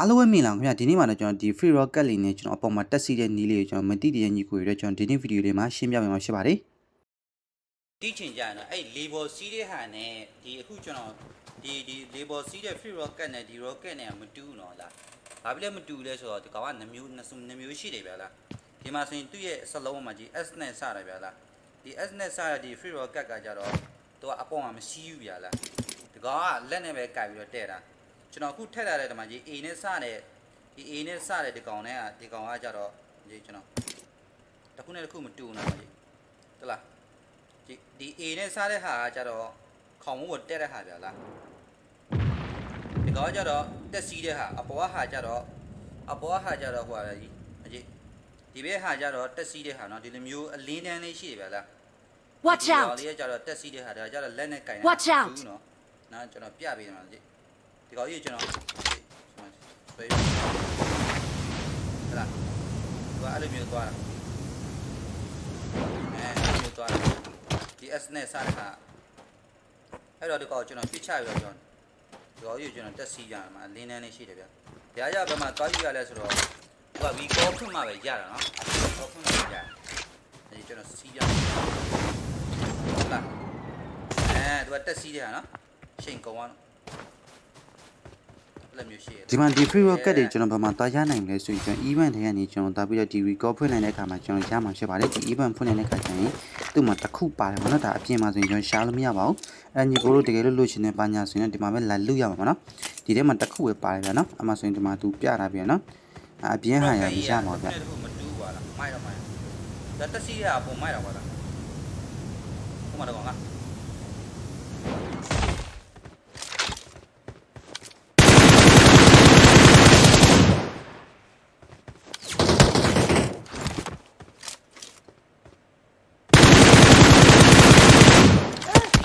အားလုံးပဲမြင်လာခင်ဗျာဒီနေ့မှာတော့ကျွန်တော်ဒီ free rocket လေးနဲ့ကျွန်တော်အပေါ်မှာတက်စီတဲ့နီးလေးကိုကျွန်တော်မတိတရညီကိုရတဲ့ကျွန်တော်ဒီနေ့ဗီဒီယိုလေးမှာရှင်းပြပေးမှာဖြစ်ပါတယ်တီးချင်ကြရင်တော့အဲ့ label စီးတဲ့ဟာနဲ့ဒီအခုကျွန်တော်ဒီဒီ label စီးတဲ့ free rocket နဲ့ဒီ rocket နဲ့မတူဘူးနော်လားဘာဖြစ်လဲမတူလဲဆိုတော့ဒီကောင်ကနှမျိုးနှစ်စုနှစ်မျိုးရှိတယ်ဗျာလားဒီမှာဆိုရင်သူ့ရဲ့စလုံးမှာကြီး S နဲ့စတယ်ဗျာလားဒီ S နဲ့စတဲ့ဒီ free rocket ကကြတော့သူကအပေါ်မှာမရှိဘူးဗျာလားဒီကောင်ကလက်နဲ့ပဲကင်ပြီးတော့တဲ့တာ ကျွန်တော်အခုထက်လာတဲ့ဓမ္မကြီး A နဲ့စတဲ့ဒီ A နဲ့စတဲ့ဒီကောင်နဲ့ကဒီကောင်ကကြတော့ဒီကျွန်တော်တစ်ခုနဲ့တစ်ခုမတူဘူးနော်ကြီးတလားဒီဒီ A နဲ့စတဲ့ဟာကကြတော့ခေါင်းဝတ်တက်တဲ့ဟာပြလားဒီကောင်ကကြတော့တက်စီးတဲ့ဟာအပေါ်ကဟာကြတော့အပေါ်ကဟာကြတော့ဟိုဟာကြီးအကြီးဒီဘက်ဟာကြတော့တက်စီးတဲ့ဟာနော်ဒီလိုမျိုးအလင်းတန်းလေးရှိတယ်ပြလား Watch out ဒီကောင်လေးကကြတော့တက်စီးတဲ့ဟာဒါကြတော့လက်နဲ့ကင်တာ Watch out နော်နော်ကျွန်တော်ပြပေးတယ်နော်ကြီး ဒီကောင်ကြီးကျွန်တော်ဘယ်ဟလာသူကအဲ့လိုမျိုးသွားတာအဲမျိုးသွားတာဒီ S နဲ့စတဲ့ခါအဲ့တော့ဒီကောင်ကျွန်တော်ပြစ်ချပြီးတော့ကျွန်တော်ဒီကောင်ကြီးကျွန်တော်တက်စီရမှာလင်းနန်းလေးရှိတယ်ဗျာဘုရားရဘက်မှာသွားကြည့်ရလဲဆိုတော့သူက V ကောဖွင့်မှပဲရတာနော်ကောဖွင့်မှပဲရတယ်အဲ့ဒီကျွန်တော်စီးရဟုတ်လားအဲသူကတက်စီးတယ်ဟာနော်ချိန်ကုန်သွားတော့ ဒီမှာဒီ free rocket တွေကျွန်တော်ဘာမှသွားရနိုင်မလဲဆိုရင်ကျွန်တော် event တွေကနေကျွန်တော်သွားပြီးတော့ဒီ record ဖွင့်နိုင်တဲ့အခါမှာကျွန်တော်ရမှာဖြစ်ပါတယ်ဒီ event ဖွင့်နိုင်တဲ့အခါကျရင်သူ့မှာတစ်ခုပါတယ်ပေါ့နော်ဒါအပြင်မှာဆိုရင်ကျွန်တော်ရှားလို့မရပါဘူးအဲညီကိုတို့တကယ်လို့လို့ရှင်တဲ့ပညာဆိုရင်တော့ဒီမှာပဲလာလုရမှာပေါ့နော်ဒီထဲမှာတစ်ခုပဲပါတယ်ဗျာနော်အမှဆိုရင်ဒီမှာသူပြတာပြန်နော်အအပြင်ဟာရရမှာဗျာတခုမတူပါလားမိုက်တော့မိုက်ဒါတက်စီးရပုံမိုက်တော့ပါလားဟိုမှာတော့ကောင်းလား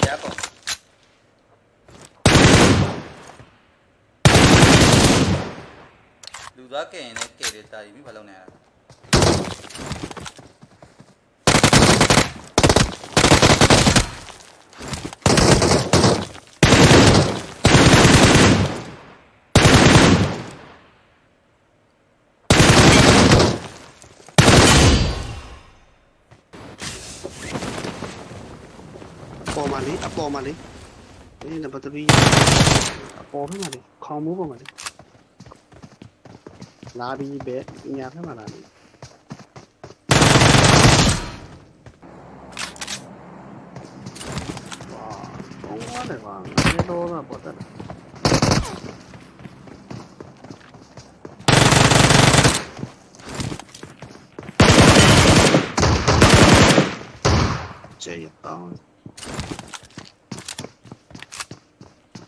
ရပါလူ သားကဲရင်လည်းကဲတယ်တာဒီမိဘာလုပ်နေရလဲအပေါ်မှာလေအပေါ်မှာလေဒီနံပါတ်3အပေါ်ဖက်မှာလေခေါင်းမိုးပေါ်မှာလေ လာပြီးပဲညာဖက်မှာလာလေဝါဘောင်းရတယ်ကွာငါတော့တော့ပေါ်တယ်ကျေရအောင်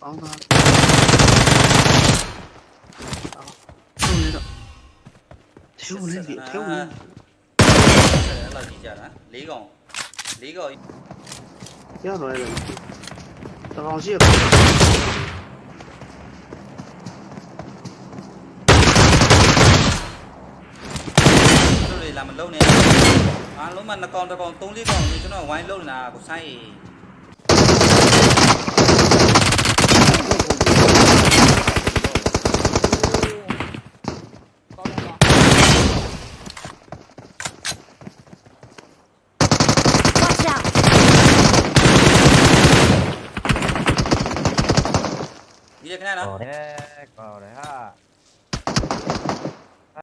အောင်ပါအောင်နေတော့ ထဲဝင်လေထဲဝင် အဲ့လောက်ကြီးကြတာ၄កောင်၄កောင် ရတော့ရတယ်တကောင်ရှိရ တို့တွေလာမလုံးနဲ့အားလုံးမှ2កောင်1កောင်3 4កောင်ကျွန်တော်ဝိုင်းလုံးနေတာကိုဆိုင် देखना है ना अरे